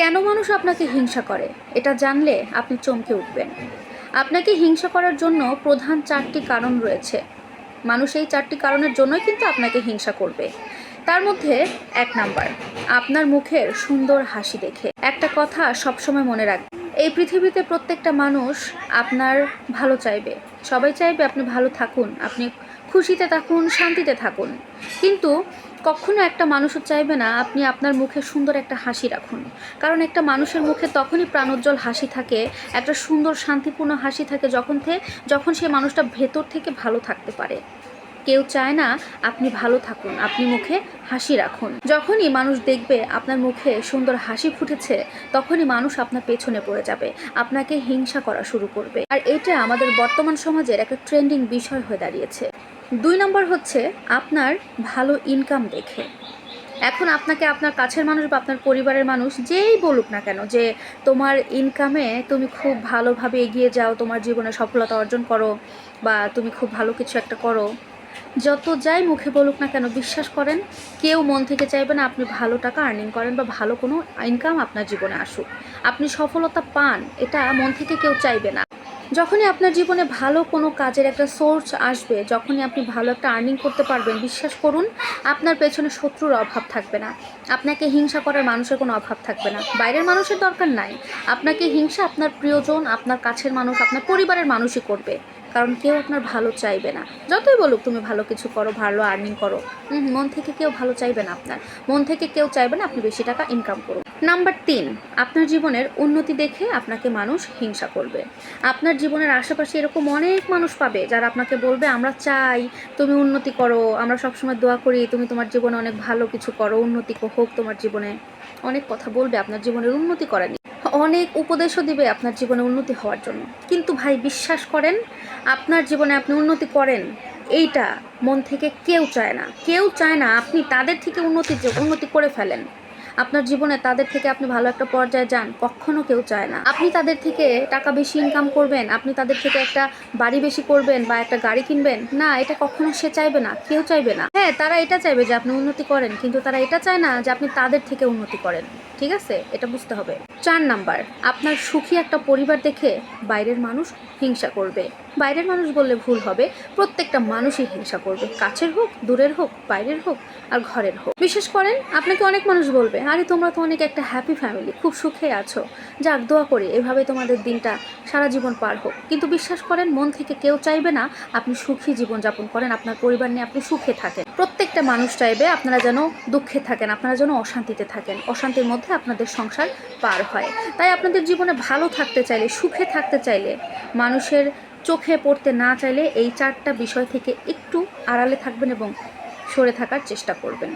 কেন মানুষ আপনাকে হিংসা করে? এটা জানলে আপনি চমকে উঠবেন। আপনাকে হিংসা করার জন্য প্রধান চারটি কারণ রয়েছে। মানুষ এই চারটি কারণের জন্যই কিন্তু আপনাকে হিংসা করবে। তার মধ্যে এক নাম্বার, আপনার মুখের সুন্দর হাসি দেখে। একটা কথা সবসময় মনে রাখবেন এই পৃথিবীতে প্রত্যেকটা মানুষ আপনার ভালো চাইবে। সবাই চাইবে আপনি ভালো থাকুন, আপনি খুশিতে থাকুন, শান্তিতে থাকুন। কিন্তু কখনো একটা মানুষও চাইবে না আপনি আপনার মুখে সুন্দর একটা হাসি রাখুন। কারণ একটা মানুষের মুখে তখনই প্রাণোজ্জ্বল হাসি থাকে, একটা সুন্দর শান্তিপূর্ণ হাসি থাকে যখন থেকে যখন সে মানুষটা ভেতর থেকে ভালো থাকতে পারে। কেউ চায় না আপনি ভালো থাকুন, আপনি মুখে হাসি রাখুন। যখনই মানুষ দেখবে আপনার মুখে সুন্দর হাসি ফুটেছে, তখনই মানুষ আপনার পেছনে পড়ে যাবে, আপনাকে হিংসা করা শুরু করবে। আর এটা আমাদের বর্তমান সমাজের একটা ট্রেন্ডিং বিষয় হয়ে দাঁড়িয়েছে। দুই নম্বর হচ্ছে আপনার ভালো ইনকাম দেখে। এখন আপনাকে আপনার কাছের মানুষ বা আপনার পরিবারের মানুষ যেই বলুক না কেন যে তোমার ইনকামে তুমি খুব ভালোভাবে এগিয়ে যাও, তোমার জীবনে সফলতা অর্জন করো বা তুমি খুব ভালো কিছু একটা করো যত যাই মুখে বলুক না কেন, বিশ্বাস করেন, কেউ মন থেকে চাইবে না আপনি ভালো টাকা আর্নিং করেন বা ভালো কোনো ইনকাম আপনার জীবনে আসুক। আপনি সফলতা পান, এটা মন থেকে কেউ চাইবে না। যখনই আপনার জীবনে ভালো কোনো কাজের একটা সোর্স আসবে, যখনই আপনি ভালো একটা আর্নিং করতে পারবেন, বিশ্বাস করুন, আপনার পেছনে শত্রুর অভাব থাকবে না। আপনাকে হিংসা করার মানুষের কোনো অভাব থাকবে না। বাইরের মানুষের দরকার নাই। আপনাকে হিংসা আপনার প্রিয়জন, আপনার কাছের মানুষ, আপনার পরিবারের মানুষই করবে। কারণ কেউ আপনার ভালো চাইবে না। যতই বলুক তুমি ভালো কিছু করো, ভালো আর্নিং করো মন থেকে কেউ ভালো চাইবে না আপনার। মন থেকে কেউ চাইবে না আপনি বেশি টাকা ইনকাম করুন। নাম্বার তিন, আপনার জীবনের উন্নতি দেখে আপনাকে মানুষ হিংসা করবে। আপনার জীবনের আশেপাশে এরকম অনেক মানুষ পাবে যারা আপনাকে বলবে, আমরা চাই তুমি উন্নতি করো, আমরা সবসময় দোয়া করি, তুমি তোমার জীবনে অনেক ভালো কিছু করো, উন্নতি হোক তোমার জীবনে। অনেক কথা বলবে, আপনার জীবনের উন্নতি করা নিয়ে অনেক উপদেশও দিবে আপনার জীবনে উন্নতি হওয়ার জন্য। কিন্তু ভাই, বিশ্বাস করেন, আপনার জীবনে আপনি উন্নতি করেন, এইটা মন থেকে কেউ চায় না। কেউ চায় না আপনি তাদের থেকে উন্নতি উন্নতি করে ফেলেন। আপনার জীবনে তাদের থেকে আপনি ভালো একটা পর্যায়ে যান, কখনো কেউ চায় না। আপনি তাদের থেকে টাকা বেশি ইনকাম করবেন, আপনি তাদের থেকে একটা বাড়ি বেশি করবেন বা একটা গাড়ি কিনবেন, না, এটা কখনো সে চাইবে না, কেউ চাইবে না। হ্যাঁ তারা এটা চাইবে যে আপনি উন্নতি করেন, কিন্তু তারা এটা চায় না যে আপনি তাদের থেকে উন্নতি করেন, ঠিক আছে? এটা বুঝতে হবে। চার নাম্বার, আপনার সুখী একটা পরিবার দেখে বাইরের মানুষ হিংসা করবে। বাইরের মানুষ বললে ভুল হবে, প্রত্যেকটা মানুষই হিংসা করবে। কাছের হোক, দূরের হোক, বাইরের হোক, আর ঘরের হোক। বিশেষ করেন, আপনাকে অনেক মানুষ বলবে, আরে, তোমরা তো অনেক একটা হ্যাপি ফ্যামিলি খুব সুখে আছো। যাক, দোয়া করি এভাবে তোমাদের দিনটা সারা জীবন পার হোক। কিন্তু বিশ্বাস করেন, মন থেকে কেউ চাইবে না, আপনি সুখী জীবনযাপন করেন, আপনার পরিবার নিয়ে আপনি সুখে থাকেন। প্রত্যেকটা মানুষ চাইবে আপনারা যেন দুঃখে থাকেন, আপনারা যেন অশান্তিতে থাকেন। অশান্তির মধ্যে আপনাদের সংসার পার হয়। তাই আপনাদের জীবনে ভালো থাকতে চাইলে, সুখে থাকতে চাইলে মানুষের চোখে পড়তে না চাইলে এই চারটা বিষয় থেকে একটু আড়ালে থাকবেন এবং সরে থাকার চেষ্টা করবেন।